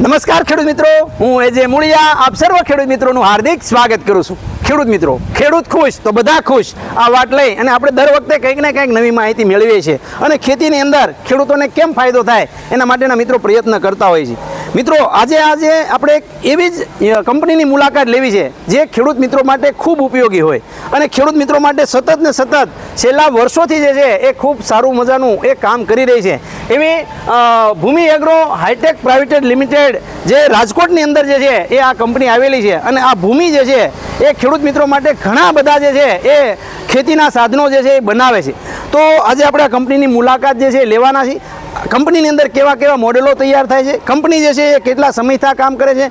નમસ્કાર ખેડૂત મિત્રો. હું એજે મુળિયા. આપ સર્વ ખેડૂત મિત્રોનું હાર્દિક સ્વાગત કરું છું. ખેડૂત મિત્રો, ખેડૂત ખુશ તો બધા ખુશ. આ વાત લઈ અને આપણે દર વખતે કંઈક ને કંઈક નવી માહિતી મેળવીએ છીએ. અને ખેતીની અંદર ખેડૂતોને કેમ ફાયદો થાય એના માટેના મિત્રો પ્રયત્ન કરતા હોય છે. મિત્રો, આજે આજે આપણે એક એવી જ કંપનીની મુલાકાત લેવી છે, જે ખેડૂત મિત્રો માટે ખૂબ ઉપયોગી હોય. અને ખેડૂત મિત્રો માટે સતત ને સતત છેલ્લા વર્ષોથી જે છે, એ ખૂબ સારું મજાનું એ કામ કરી રહી છે. એવી Bhumi Agro Hitech private limited જે રાજકોટની અંદર જે છે, એ આ કંપની આવેલી છે. અને આ ભૂમિ જે છે, એ ખેડૂત મિત્રો માટે ઘણા બધા જે છે, એ ખેતીના સાધનો જે છે, એ બનાવે છે. તો આજે આપણે આ કંપનીની મુલાકાત જે છે લેવાના છીએ. કંપનીની અંદર કેવા કેવા મોડેલો તૈયાર થાય છે? કંપની જે છે એ કેટલા સમયથી કામ કરે છે?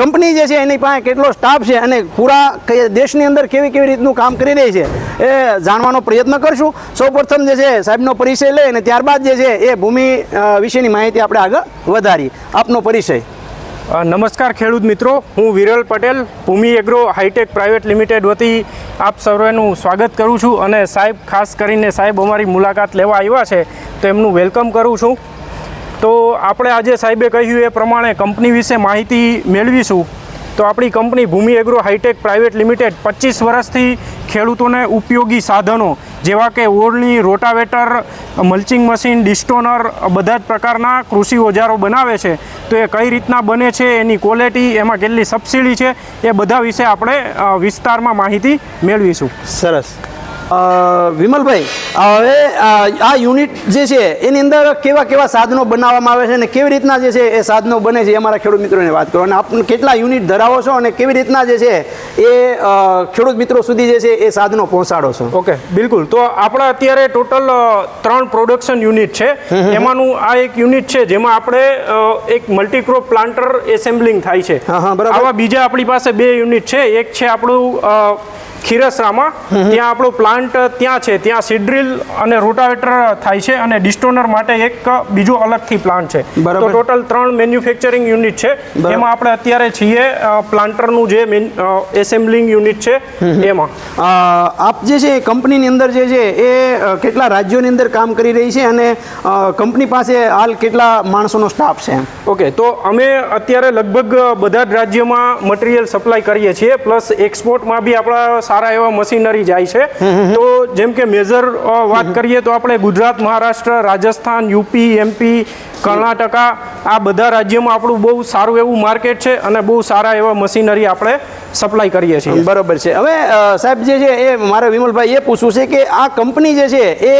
કંપની જે છે એની પાસે કેટલો સ્ટાફ છે અને પૂરા દેશની અંદર કેવી કેવી રીતનું કામ કરી રહી છે એ જાણવાનો પ્રયત્ન કરશું. સૌપ્રથમ જે છે સાહેબનો પરિચય લઈ અને ત્યારબાદ જે છે એ ભૂમિ વિશેની માહિતી આપણે આગળ વધારીએ. આપનો પરિચય. નમસ્કાર ખેડૂત મિત્રો. હું Viral Patel, Bhumi agro hitech private limited વતી આપ સર્વેનું સ્વાગત કરું છું અને સાહેબ, ખાસ કરીને સાહેબ અમારી મુલાકાત લેવા આવ્યા છે, તો એમનું વેલકમ કરું છું. તો આપણે આજે સાહેબે કહ્યું એ પ્રમાણે કંપની વિશે માહિતી મેળવીશું. તો આપણી company Bhumi agro hitech private limited પચીસ વર્ષથી ખેડૂતોને ઉપયોગી સાધનો, જેવા કે ઓરણી રોટાવેટર, મલ્ચિંગ મશીન, ડિસ્ટોનર, બધા જ પ્રકારના કૃષિ ઓજારો બનાવે છે. તો એ કઈ રીતના બને છે, એની ક્વોલિટી, એમાં કેટલી સબસિડી છે, એ બધા વિશે આપણે વિસ્તારમાં માહિતી મેળવીશું. સરસ. વિમલભાઈ હવે આ યુનિટ જે છે એની અંદર કેવા કેવા સાધનો બનાવવામાં આવે છે અને કેવી રીતના જે છે એ સાધનો બને છે અમારા ખેડૂત મિત્રોને વાત કરો. અને આપણે કેટલા યુનિટ ધરાવો છો અને કેવી રીતના જે છે એ ખેડૂત મિત્રો સુધી જે છે એ સાધનો પહોંચાડો છો? ઓકે બિલકુલ. તો આપણા અત્યારે ટોટલ ત્રણ પ્રોડક્શન યુનિટ છે. એમાંનું આ એક યુનિટ છે જેમાં આપણે એક મલ્ટીક્રોપ પ્લાન્ટર એસેમ્બલિંગ થાય છે. આવા બીજા આપણી પાસે બે યુનિટ છે. એક છે આપણું ખીરસરામાં. ત્યાં આપણો પ્લાન્ટ ત્યાં છે. ત્યાં સીડ્રિલ અને રોટાવેટર થાય છે અને ડિસ્ટોનર માટે એક બીજો અલગથી પ્લાન્ટ છે. તો ટોટલ ત્રણ મેન્યુફેક્ચરિંગ યુનિટ છે. એમાં આપણે અત્યારે છીએ પ્લાન્ટરનું જે એસેમ્બલિંગ યુનિટ છે એમાં. આપ જે છે કંપનીની અંદર જે છે એ કેટલા રાજ્યોની અંદર કામ કરી રહી છે અને કંપની પાસે હાલ કેટલા માણસોનો સ્ટાફ છે ઓકે તો અમે અત્યારે લગભગ બધા જ રાજ્યોમાં મટીરિયલ સપ્લાય કરીએ છીએ પ્લસ એક્સપોર્ટમાં બી આપણા સારા એવા મશીનરી જાય છે. તો જેમ કે મેજર વાત કરીએ તો આપણે ગુજરાત મહારાષ્ટ્ર રાજસ્થાન યુપી એમપી કર્ણાટકા આ બધા રાજ્યોમાં આપણું બહુ સારું એવું માર્કેટ છે અને બહુ સારા એવા મશીનરી આપણે સપ્લાય કરીએ છીએ. બરોબર છે. હવે સાહેબ જે છે એ મારે વિમલભાઈ એ પૂછવું છે કે આ કંપની જે છે એ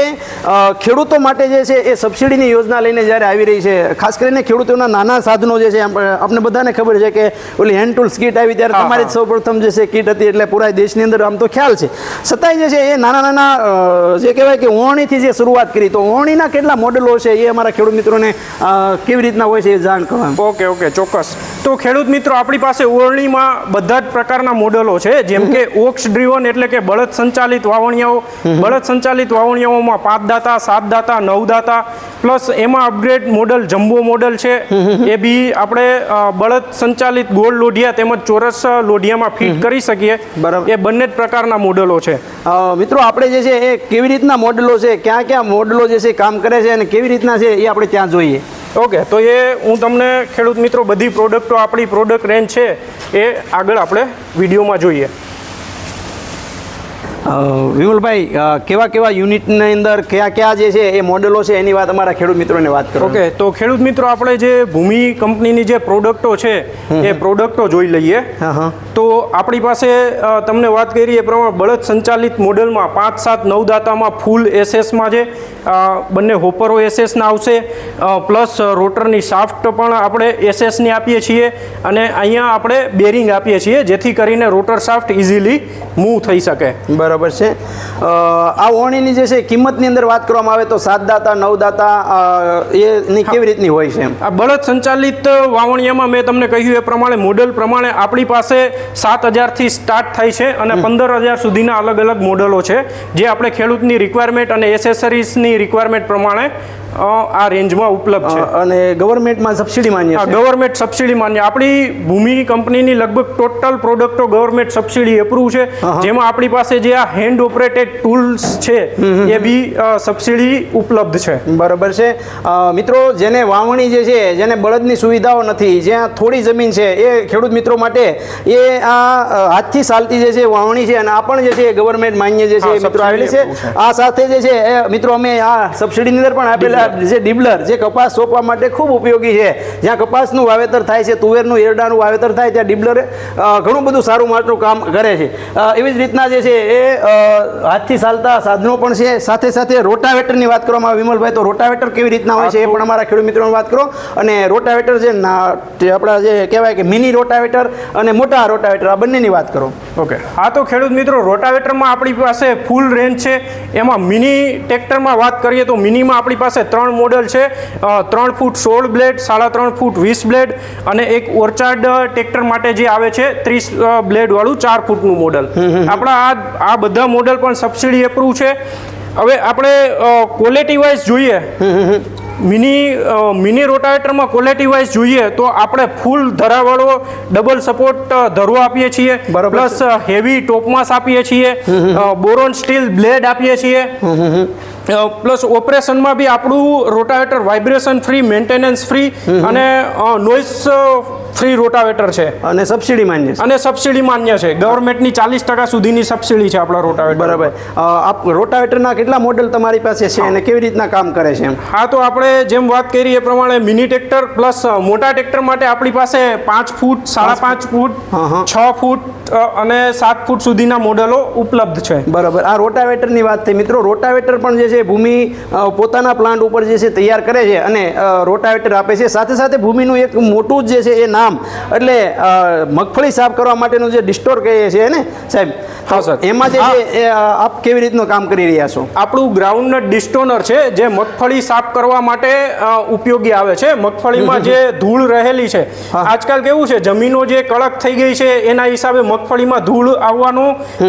ખેડૂતો માટે જે છે એ સબસિડીની યોજના લઈને જ્યારે આવી રહી છે ખાસ કરીને ખેડૂતોના નાના સાધનો જે છે આપણે બધાને ખબર છે કે ઓલી હેન્ડ ટૂલ્સ કીટ આવી ત્યારે તમારી જ પ્રથમ સૌપ્રથમ જે છે કીટ હતી એટલે પૂરા દેશની અંદર આમ તો ખ્યાલ છે. છતાંય જે છે એ નાના નાના જે કહેવાય કે ઓહણીથી જે શરૂઆત કરી તો ઓણીના કેટલા મોડેલો છે એ અમારા ખેડૂત મિત્રોને કેવી રીતના હોય છે એ જાણ કરવા ઓકે ઓકે ચોક્કસ. તો ખેડૂત મિત્રો આપણી પાસે ઓરણીમાં બધા જ પ્રકારના મોડલો છે જેમ કે ઓક્સ ડ્રીવન એટલે કે બળદ સંચાલિત વાવણિયાઓ. બળદ સંચાલિત વાવણિયાઓમાં પાંચ દાતા સાત દાતા નવ દાતા પ્લસ એમાં અપગ્રેડ મોડલ જમ્બો મોડલ છે. એ બી આપણે બળદ સંચાલિત ગોળ લોઢિયા તેમજ ચોરસ લોઢિયામાં ફિટ કરી શકીએ. બરાબર. એ બંને જ પ્રકારના મોડલો છે. મિત્રો આપણે જે છે એ કેવી રીતના મોડલો છે ક્યાં ક્યાં મોડલો જે છે કામ કરે છે અને કેવી રીતના છે એ આપણે ત્યાં જોઈએ. ઓકે, તો એ હું તમને ખેડૂત મિત્રો બધી પ્રોડક્ટો આપણી પ્રોડક્ટ રેન્જ છે એ આગળ આપણે વિડીયોમાં જોઈએ. વિમલભાઈ કેવા કેવા યુનિટની અંદર કયા કયા જે છે એ મોડેલો છે એની વાત અમારા ખેડૂત મિત્રોને વાત કરો. ઓકે તો ખેડૂત મિત્રો આપણે જે ભૂમિ કંપનીની જે પ્રોડક્ટો છે એ પ્રોડક્ટો જોઈ લઈએ. હા હા. તો આપણી પાસે તમને વાત કરી એ પ્રમાણે બળદ સંચાલિત મોડેલમાં પાંચ સાત નવ દાતામાં ફૂલ એસએસમાં છે. બંને હોપરો એસએસના આવશે. પ્લસ રોટરની શાફ્ટ પણ આપણે એસએસની આપીએ છીએ અને અહીંયા આપણે બેરિંગ આપીએ છીએ જેથી કરીને રોટર શાફ્ટ ઇઝીલી મૂવ થઈ શકે. બરાબર. છે. આ ઓણીની જે છે કિંમતની અંદર વાત કરવામાં આવે તો સાત દાતા નવ દાતા એની કેવી રીતની હોય છે આ બળદ સંચાલિત વાવણિયામાં મેં તમને કહ્યું એ પ્રમાણે મોડેલ પ્રમાણે આપણી પાસે સાત હજારથી સ્ટાર્ટ થાય છે અને પંદર હજાર સુધીના અલગ અલગ મોડલો છે. જે આપણે ખેડૂતની રિક્વાયરમેન્ટ અને એસેસરીઝની રિક્વાયરમેન્ટ પ્રમાણે આ રેન્જમાં ઉપલબ્ધ છે. અને ગવર્મેન્ટમાં સબસિડી માન્ય છે. ગવર્મેન્ટ સબસિડી માન્ય. આપણી ભૂમિ કંપનીની લગભગ ટોટલ પ્રોડક્ટો ગવર્મેન્ટ સબસિડી એપ્રુવ છે. જેમાં આપણી પાસે જે આ હેન્ડ ઓપરેટેડ ટૂલ્સ છે એ બી સબસિડી ઉપલબ્ધ છે. બરાબર છે. મિત્રો જેને વાવણી જે છે જેને બળદની સુવિધાઓ નથી જ્યાં થોડી જમીન છે એ ખેડૂત મિત્રો માટે એ આ હાથથી ચાલતી જે છે વાવણી છે અને આ પણ જે છે ગવર્મેન્ટ માન્ય જે છે મિત્રો આવેલી છે. આ સાથે જે છે મિત્રો અમે આ સબસિડીની અંદર પણ આપેલા જે ડિબલર, જે કપાસ સોંપવા માટે ખૂબ ઉપયોગી છે. જ્યાં કપાસનું વાવેતર થાય છે, તુવેરનું, એરડાનું વાવેતર થાય, ત્યાં ડિબલર ઘણું બધું સારું માટનું કામ કરે છે. એવી જ રીતના જે છે એ હાથથી ચાલતા સાધનો પણ છે. સાથે સાથે રોટાવેટરની વાત કરવામાં વિમલભાઈ, તો રોટાવેટર કેવી રીતના હોય છે એ પણ અમારા ખેડૂત મિત્રોની વાત કરો. અને રોટાવેટર તે આપણા જે કહેવાય કે મિની રોટાવેટર અને મોટા રોટાવેટર, આ બંનેની વાત કરો. ઓકે. હા તો ખેડૂત મિત્રો, રોટાવેટરમાં આપણી પાસે ફૂલ રેન્જ છે. એમાં મિની ટ્રેક્ટરમાં વાત કરીએ તો મિનીમાં આપણી પાસે ત્રણ મોડલ છે. ત્રણ ફૂટ સોળ બ્લેડ સાડા ત્રણ ફૂટ વીસ બ્લેડ અને એક ઓર્ચાર્ડ ટ્રેક્ટર માટે જે આવે છે ત્રીસ બ્લેડવાળું ચાર ફૂટનું મોડલ. આપણા આ આ બધા મોડલ પણ સબસિડી એપ્રુવ છે. હવે આપણે ક્વોલિટી વાઇઝ જોઈએ. મિની મિની રોટાવેટરમાં ક્વોલિટી વાઇઝ જોઈએ તો આપણે ફૂલ ધરાવાળો ડબલ સપોર્ટ ધરો આપીએ છીએ. પ્લસ હેવી ટોપમાસ આપીએ છીએ. બોરોન સ્ટીલ બ્લેડ આપીએ છીએ. પ્લસ ઓપરેશનમાં બી આપણું rotavator vibration free maintenance free અને નોઇસ ફ્રી રોટાવેટર છે. અને સબસિડી માન્ય છે. અને સબસિડી માન્ય છે. ગવર્મેન્ટની ચાલીસ ટકા સુધીની સબસિડી છે આપણા રોટાવેટર બરાબર. આપ રોટાવેટરના કેટલા મોડેલ તમારી પાસે છે અને કેવી રીતના કામ કરે છે એમ? હા તો આપણે જેમ વાત કરી એ પ્રમાણે મિની ટ્રેક્ટર પ્લસ મોટા ટ્રેક્ટર માટે આપણી પાસે પાંચ ફૂટ સાડા પાંચ ફૂટ. છ ફૂટ અને સાત ફૂટ સુધીના મોડેલો ઉપલબ્ધ છે. બરાબર. આ રોટાવેટરની વાત થઈ. મિત્રો રોટાવેટર પણ જે છે ભૂમિ પોતાના પ્લાન્ટ ઉપર જે છે તૈયાર કરે છે અને રોટાવેટર આપે છે. સાથે સાથે ભૂમિનું એક મોટું જે છે એ નામ એટલે મગફળી સાફ કરવા માટેનું જે ડિસ્ટોર કહીએ છીએ ને સાહેબ. હા, સર. એમાં જે છે આપ કેવી રીતનું કામ કરી રહ્યા છો? આપણું ગ્રાઉન્ડનટ ડિસ્ટોનર છે જે મગફળી સાફ કરવા માટે ઉપયોગી આવે છે. મગફળીમાં જે ધૂળ રહેલી છે આજકાલ કેવું છે જમીનો જે કડક થઈ ગઈ છે એના હિસાબે મગફળીમાં ધૂળ આવવાનો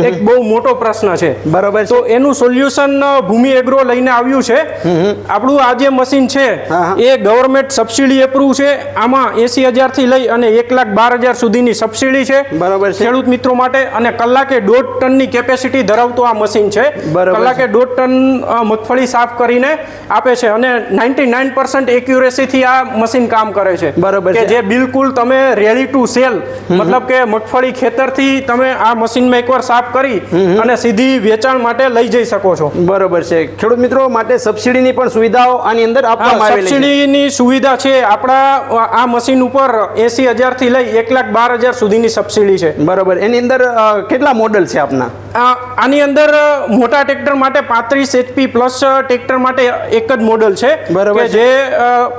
એક બહુ મોટો પ્રશ્ન છે. બરાબર છે. તો એનું સોલ્યુશન ભૂમિ એગ્રો લઈને આવ્યું છે. આપણું આ જે મશીન છે. એ ગવર્મેન્ટ સબસિડી એપ્રુવ છે. આમાં એસી હજારથી લઈ અને એક લાખ બાર હજાર સુધીની સબસિડી છે. બરાબર ખેડૂત મિત્રો માટે અને કલાકે દોઢ ટનની કેપેસિટી ધરાવતું આ મશીન છે. કલાકે દોઢ ટન મગફળી સાફ કરીને આપે છે અને નાઇન્ટી નાઇન પર્સન્ટ એક્યુરેસીથી આ મશીન કામ કરે છે. બરાબર કે જે બિલકુલ તમે રેડી ટુ સેલ મતલબ કે મગફળી ખેતરથી તમે આ મશીનમાં એકવાર સાફ કરી અને સીધી વેચાણ માટે લઈ જઈ શકો છો. બરોબર છે. ખેડૂત મિત્રો માટે સબસિડીની પણ સુવિધાઓ આની અંદર આપવામાં આવેલી છે. સબસિડીની સુવિધા છે. આપણા આ મશીન ઉપર એસી હજારથી લઈ એક લાખ બાર હજાર સુધીની સબસિડી છે. બરોબર. એની અંદર કેટલા મોડલ છે આપના? આ- આની અંદર મોટા ટ્રેક્ટર માટે પાંત્રીસ એચપી પ્લસ ટ્રેક્ટર માટે એક જ મોડલ છે. બરાબર જે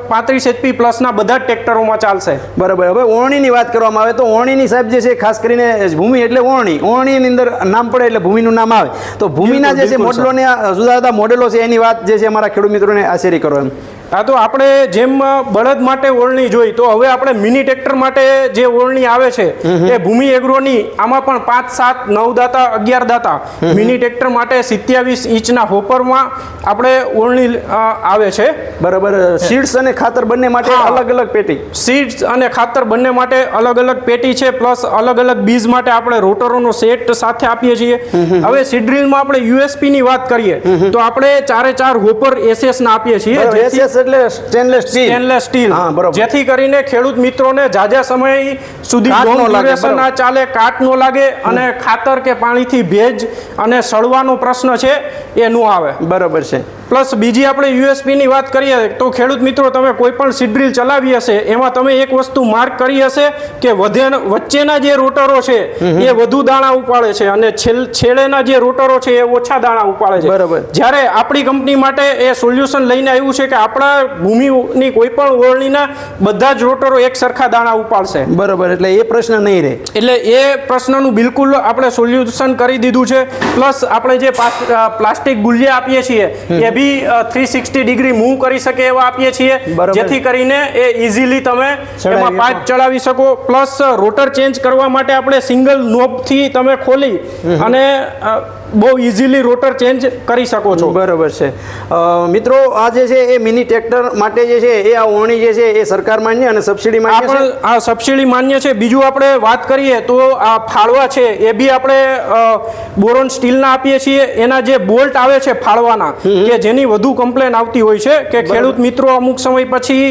પાંત્રીસ એચપી પ્લસના બધા જ ટ્રેક્ટરોમાં ચાલશે. બરાબર. હવે ઓરણીની વાત કરવામાં આવે તો ઓરણીની સાહેબ જે છે ખાસ કરીને ભૂમિ એટલે ઓરણી. ઓરણીની અંદર નામ પડે એટલે ભૂમિનું નામ આવે. તો ભૂમિના જે છે મોડલોને જુદા જુદા મોડેલો છે એની વાત જે છે અમારા ખેડૂત મિત્રોને આ કરો એમ. હા તો આપણે જેમ બળદ માટે ઓળણી જોઈ તો હવે આપણે મિની ટ્રેક્ટર માટે જે ઓળણી આવે છે એ ભૂમિ એગ્રોની આમાં પણ પાંચ સાત નવ દાતા અગિયાર દાતા મિની ટ્રેક્ટર માટે સિત્યાવીસ ઇંચના હોપરમાં આપણે ઓળણી આવે છે. બરાબર સીડ્સ અને ખાતર બંને માટે અલગ અલગ પેટી. સીડ્સ અને ખાતર બંને માટે અલગ અલગ પેટી છે પ્લસ અલગ અલગ બીજ માટે આપણે રોટરોનો સેટ સાથે આપીએ છીએ. હવે સીડ્રીલમાં આપણે યુએસપી ની વાત કરીએ તો આપણે ચારે ચાર હોપર એસએસ ના આપીએ છીએ એટલે સ્ટેનલેસ સ્ટીલ સ્ટેનલેસ સ્ટીલ હા બરોબર. જેથી કરીને ખેડૂત મિત્રોને જાજા સમય સુધી long ન ચાલે કાટ નો લાગે અને ખાતર કે પાણીથી ભેજ અને સડવાનો પ્રશ્ન છે એ નો આવે. બરોબર છે. પ્લસ બીજી આપણે યુએસપીની વાત કરીએ તો ખેડૂત મિત્રો તમે કોઈ પણ સીડ્રીલ ચલાવી હશે એમાં તમે એક વસ્તુ માર્ક કરી હશે કે વધે વચ્ચેના જે રોટરો છે એ વધુ દાણા ઉપાડે છે અને છેડેના જે રોટરો છે એ ઓછા દાણા ઉપાડે છે. બરાબર. જ્યારે આપણી કંપની માટે એ સોલ્યુશન લઈને આવ્યું છે કે આપણા ભૂમિની કોઈ પણ ઓળણીના બધા જ રોટરો એક સરખા દાણા ઉપાડશે. બરોબર એટલે એ પ્રશ્ન નહીં રહે. એટલે એ પ્રશ્નનું બિલકુલ આપણે સોલ્યુશન કરી દીધું છે. પ્લસ આપણે જે પ્લાસ્ટિક ગુલિયા આપીએ છીએ એ બી થ્રી સિક્સટી ડિગ્રી મૂવ કરી શકે એવા આપીએ છીએ. જેથી કરીને એ ઇઝીલી તમે એમાં પાઇપ. ચડાવી શકો. પ્લસ રોટર ચેન્જ કરવા માટે આપણે સિંગલ નોબથી તમે ખોલી અને બહુ ઇઝીલી રોટર ચેન્જ કરી શકો છો. બરોબર છે. મિત્રો આ જે છે એ મિની ટ્રેક્ટર માટે જે છે એ આ ઓણી જે છે એ સરકાર માન્ય અને સબસિડી માન્ય છે? આ સબસિડી માન્ય છે. બીજું આપણે વાત કરીએ તો આ ફાળવા છે એ બી આપણે બોરોન સ્ટીલના આપીએ છીએ. એના જે બોલ્ટ આવે છે ફાળવાના કે જેની વધુ કમ્પ્લેન આવતી હોય છે કે ખેડૂત મિત્રો અમુક સમય પછી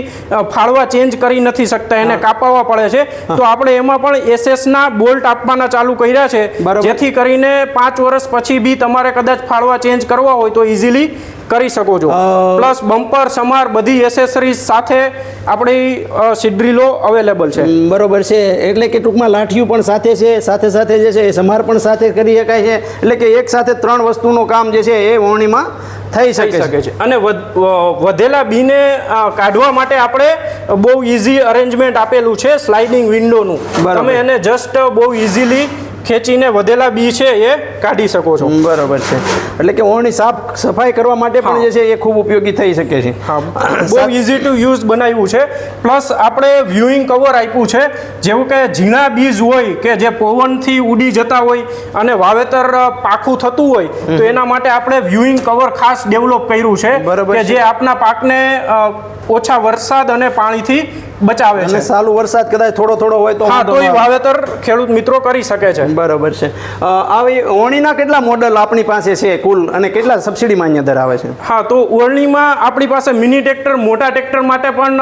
ફાળવા ચેન્જ કરી નથી શકતા એને કાપાવવા પડે છે. તો આપણે એમાં પણ એસએસના બોલ્ટ આપવાના ચાલુ કર્યા છે. જેથી કરીને પાંચ વર્ષ પછી બી તમારે કદાચ ફાળવા ચેન્જ કરવા હોય તો ઇઝીલી કરી શકો છો. પ્લસ બમ્પર સમાર બધી એસેસરીઝ સાથે આપણી સિડ્રીલો અવેલેબલ છે. બરોબર છે. એટલે કે ટૂંકમાં લાઠિયું પણ સાથે છે સાથે સાથે જે છે એ સમાર પણ સાથે કરી શકાય છે. એટલે કે એક સાથે ત્રણ વસ્તુનું કામ જે છે એ વોણીમાં થઈ શકે શકે છે. અને વધ- વધેલા બીને કાઢવા માટે આપણે બહુ ઇઝી અરેન્જમેન્ટ આપેલું છે સ્લાઇડિંગ વિન્ડોનું. તમે એને જસ્ટ બહુ ઇઝીલી ખેંચીને વધેલા બી છે એ કાઢી શકો છો. બરાબર છે. એટલે કે ઓણી સાફ સફાઈ કરવા માટે પણ જે છે એ ખૂબ ઉપયોગી થઈ શકે છે. બહુ ઇઝી ટુ યુઝ બનાવ્યું છે. પ્લસ આપણે વ્યુઇંગ કવર આપ્યું છે. જેવું કે ઝીણા બીજ હોય કે જે પવનથી ઉડી જતા હોય અને વાવેતર પાકું થતું હોય તો એના માટે આપણે વ્યુઇંગ કવર ખાસ ડેવલપ કર્યું છે બરાબર કે જે આપના પાકને ઓછા વરસાદ અને પાણીથી બચાવે અને છે. સાલું વરસાદ કદાચ થોડો થોડો હોય તો હા તો એ વાવેતર ખેડૂત મિત્રો કરી શકે છે. બરોબર છે. આવી ઓણીના કેટલા મોડલ આપણી પાસે છે કુલ અને કેટલા સબસિડી માન્ય ધરાવે છે? હા તો ઓળણીમાં આપણી પાસે મિની ટ્રેક્ટર મોટા ટ્રેક્ટર માટે પણ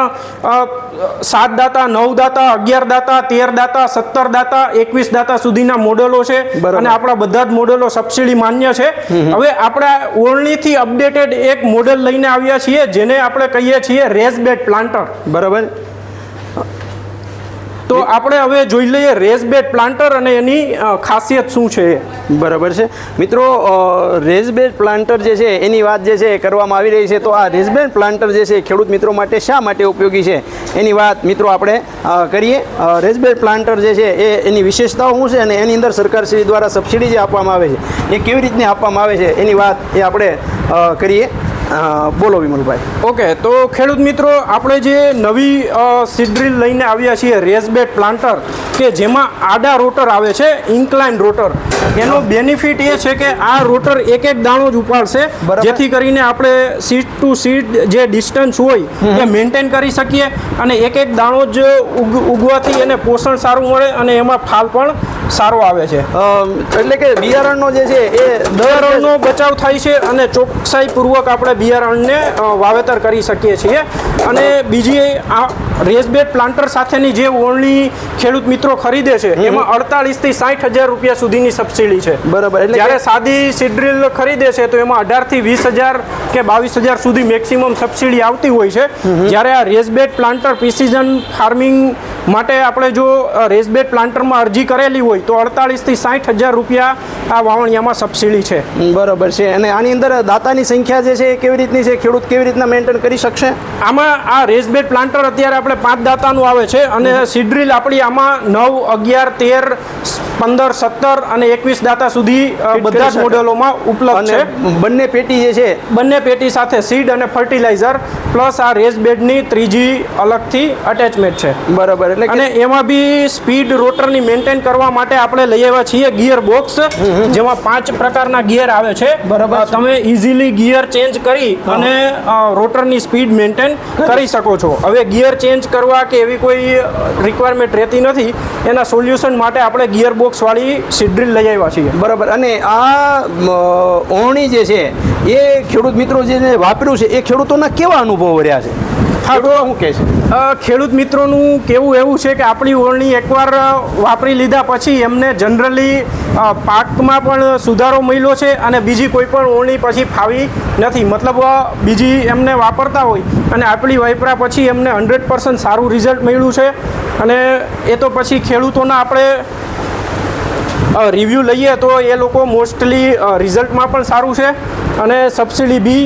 સાત દાતા નવ દાતા અગિયાર દાતા તેર દાતા સત્તર દાતા એકવીસ દાતા સુધીના મોડેલો છે. અને આપણા બધા જ મોડેલો સબસિડી માન્ય છે. હવે આપણા ઓળણીથી અપડેટેડ એક મોડેલ લઈને આવ્યા છીએ જેને આપણે કહીએ છીએ રેસ બેડ પ્લાન્ટર. બરાબર. તો આપણે હવે જોઈ લઈએ રેસ બેડ પ્લાન્ટર અને એની ખાસિયત શું છે. બરાબર છે. મિત્રો રેઝબેડ પ્લાન્ટર જે છે એની વાત જે છે કરવામાં આવી રહી છે. તો આ રેઝબેડ પ્લાન્ટર જે છે ખેડૂત મિત્રો માટે શા માટે ઉપયોગી છે? એની વાત મિત્રો આપણે કરીએ. કરીએ રેઝબેડ પ્લાન્ટર જે છે એ એની વિશેષતાઓ શું છે અને એની અંદર સરકારશ્રી દ્વારા સબસિડી જે આપવામાં આવે છે એ કેવી રીતની આપવામાં આવે છે એની વાત એ આપણે કરીએ. બોલો વિમલભાઈ. ઓકે તો ખેડૂત મિત્રો આપણે જે નવી સીડ્રીલ લઈને આવ્યા છીએ રેસબેટ પ્લાન્ટર કે જેમાં આડા રોટર આવે છે ઇન્કલાઇન રોટર. એનો બેનિફિટ એ છે કે આ રોટર એક એક દાણો જ ઉપાડશે. જેથી કરીને આપણે સીટ ટુ સીટ જે ડિસ્ટન્સ હોય એ મેન્ટેન કરી શકીએ અને એક એક દાણો જ ઉગ ઉગવાથી એને પોષણ સારું મળે અને એમાં ફાલ પણ સારો આવે છે. એટલે કે બિયારણનો જે છે એ બિયારણનો બચાવ થાય છે અને ચોકસાઈપૂર્વક આપણે બિયારણને વાવેતર કરી શકીએ છીએ. અને બીજી આ રેસબેડ પ્લાન્ટર સાથેની જે ઓળણી ખેડૂત મિત્રો ખરીદે છે એમાં અડતાલીસથી સાઠ હજાર રૂપિયા સુધીની સબસિડી છે. બરાબર, એટલે જ્યારે સાદી સીડ્રીલ ખરીદે છે તો એમાં અઢારથી વીસ હજાર કે બાવીસ હજાર સુધી મેક્સિમમ સબસિડી આવતી હોય છે. જ્યારે આ રેસબેડ પ્લાન્ટર પ્રિસિઝન ફાર્મિંગ માટે આપણે જો રેસબેડ પ્લાન્ટરમાં અરજી કરેલી હોય તો અડતાળીસથી સાઠ હજાર રૂપિયા આ વાવણિયામાં સબસિડી છે. બરોબર છે. અને આની અંદર દાતાની સંખ્યા જે છે એ કેવી રીતની છે? ખેડૂત કેવી રીતના મેન્ટેન કરી શકશે? આમાં આ રેસબેડ પ્લાન્ટર અત્યારે આપણે પાંચ દાતાનું આવે છે અને સીડ્રીલ આપણી આમાં નવ અગિયાર તેર પંદર સત્તર અને એકવીસ દાતા સુધી બધા જ. મોડેલોમાં ઉપલબ્ધ છે. બંને પેટી જે છે? બંને પેટી સાથે સીડ અને ફર્ટિલાઇઝર પ્લસ આ રેસ બેડની ત્રીજી અલગથી અટેચમેન્ટ છે. બરાબર. એટલે અને એમાં બી સ્પીડ રોટરની મેન્ટેન કરવા માટે આપણે લઈ આવ્યા છીએ ગિયર બોક્સ જેમાં પાંચ પ્રકારના ગિયર આવે છે. બરાબર તમે ઇઝીલી ગિયર ચેન્જ કરી અને રોટરની સ્પીડ મેન્ટેન કરી શકો છો. હવે ગિયર ચેન્જ કરવા કે એવી કોઈ રિક્વાયરમેન્ટ રહેતી નથી એના સોલ્યુશન માટે આપણે ગિયર બોક્સ વાળી સીડ્રીલ લઈ આવ્યા છીએ. બરાબર. અને આ ઓણી જે છે એ ખેડૂત મિત્રો જે વાપર્યું છે એ ખેડૂતોના કેવા અનુભવો રહ્યા છે? ખેડૂતો શું કહે છે? ખેડૂત મિત્રોનું કેવું એવું છે કે આપણી ઓળણી એકવાર વાપરી લીધા પછી એમને જનરલી પાકમાં પણ સુધારો મળ્યો છે અને બીજી કોઈ પણ ઓળણી પછી ફાવી નથી. મતલબ બીજી એમને વાપરતા હોય અને આપણી વાપરા પછી એમને હંડ્રેડ પર્સન્ટ સારું રિઝલ્ટ મળ્યું છે. અને એ તો પછી ખેડૂતોના આપણે રિવ્યૂ લઈએ તો એ લોકો મોસ્ટલી રિઝલ્ટમાં પણ સારું છે અને સબસિડી બી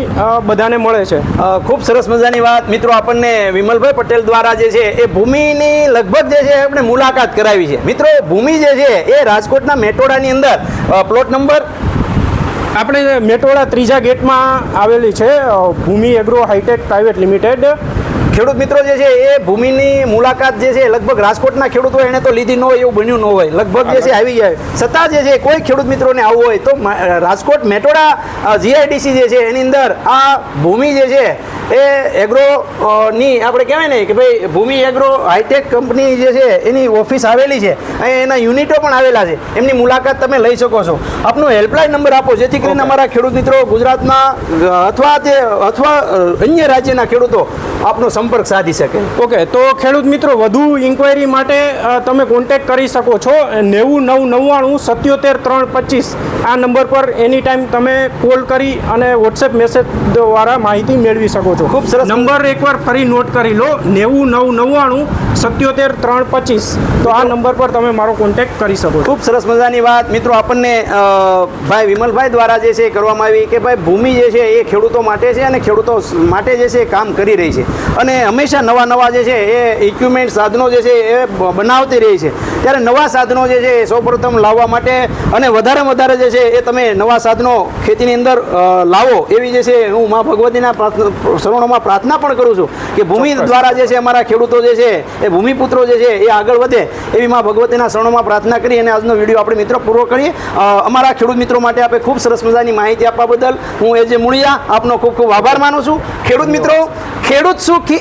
બધાને મળે છે. ખૂબ સરસ મજાની વાત. મિત્રો આપણને વિમલભાઈ પટેલ દ્વારા જે છે એ ભૂમિની લગભગ જે છે આપણે મુલાકાત કરાવી છે. મિત્રો ભૂમિ જે છે એ રાજકોટના મેટોડાની અંદર પ્લોટ નંબર આપણે મેટોડા ત્રીજા ગેટમાં આવેલી છે Bhumi agro hitech private limited. ખેડૂત મિત્રો જે છે એ ભૂમિની મુલાકાત જે છે લગભગ રાજકોટના ખેડૂતો એને તો લીધી ન હોય એવું બન્યું ન હોય. લગભગ જે છે આવી જાય. છતાં જે છે કોઈ ખેડૂત મિત્રોને આવવું હોય તો રાજકોટ મેટોડા જીઆઈડીસી જે છે એની અંદર આ ભૂમિ જે છે એ એગ્રો ની આપણે કહેવાય ને કે ભાઈ ભૂમિ એગ્રો હાઈટેક કંપની જે છે એની ઓફિસ આવેલી છે. અને એના યુનિટો પણ આવેલા છે. એમની મુલાકાત તમે લઈ શકો છો. આપનો હેલ્પલાઇન નંબર આપો જેથી કરીને અમારા ખેડૂત મિત્રો ગુજરાતના અથવા તે અથવા અન્ય રાજ્યના ખેડૂતો આપનો સંપર્ક સાધી શકે. ઓકે તો ખેડૂત મિત્રો વધુ ઇન્ક્વાયરી માટે તમે કોન્ટેક્ટ કરી શકો છો. નેવું નવ નવ્વાણું સત્યોતેર ત્રણ પચીસ. આ નંબર પર એની ટાઈમ તમે કોલ કરી અને વોટ્સએપ મેસેજ દ્વારા માહિતી મેળવી શકો છો. ખૂબ સરસ. નંબર એકવાર ફરી નોટ કરી લો. નેવું નવ નવ્વાણું સત્યોતેર ત્રણ પચીસ. તો આ નંબર પર તમે મારો કોન્ટેક્ટ કરી શકો ખૂબ સરસ મજાની વાત. મિત્રો આપણને ભાઈ વિમલભાઈ દ્વારા જે છે એ કરવામાં આવી કે ભાઈ ભૂમિ જે છે એ ખેડૂતો માટે છે અને ખેડૂતો માટે જે છે એ કામ કરી રહી છે. અને હંમેશા નવા નવા જે છે એ ઇક્વિપમેન્ટ સાધનો જે છે એ બનાવતી રહી છે. ત્યારે નવા સાધનો જે છે એ સૌપ્રથમ લાવવા માટે અને વધારે વધારે જે છે એ તમે નવા સાધનો ખેતીની અંદર લાવો એવી જે છે હું મા ભગવતીના શરણોમાં પ્રાર્થના પણ કરું છું કે ભૂમિ દ્વારા જે છે અમારા ખેડૂતો જે છે એ ભૂમિપુત્રો જે છે એ આગળ વધે એવી મા ભગવતીના શરણોમાં પ્રાર્થના કરી અને આજનો વીડિયો આપણે મિત્રો પૂરો કરીએ. અમારા ખેડૂત મિત્રો માટે આપણે ખૂબ સરસ મજાની માહિતી આપવા બદલ હું એ જે મૂળિયા આપનો ખૂબ ખૂબ આભાર માનું છું. ખેડૂત મિત્રો ખેડૂત સુખી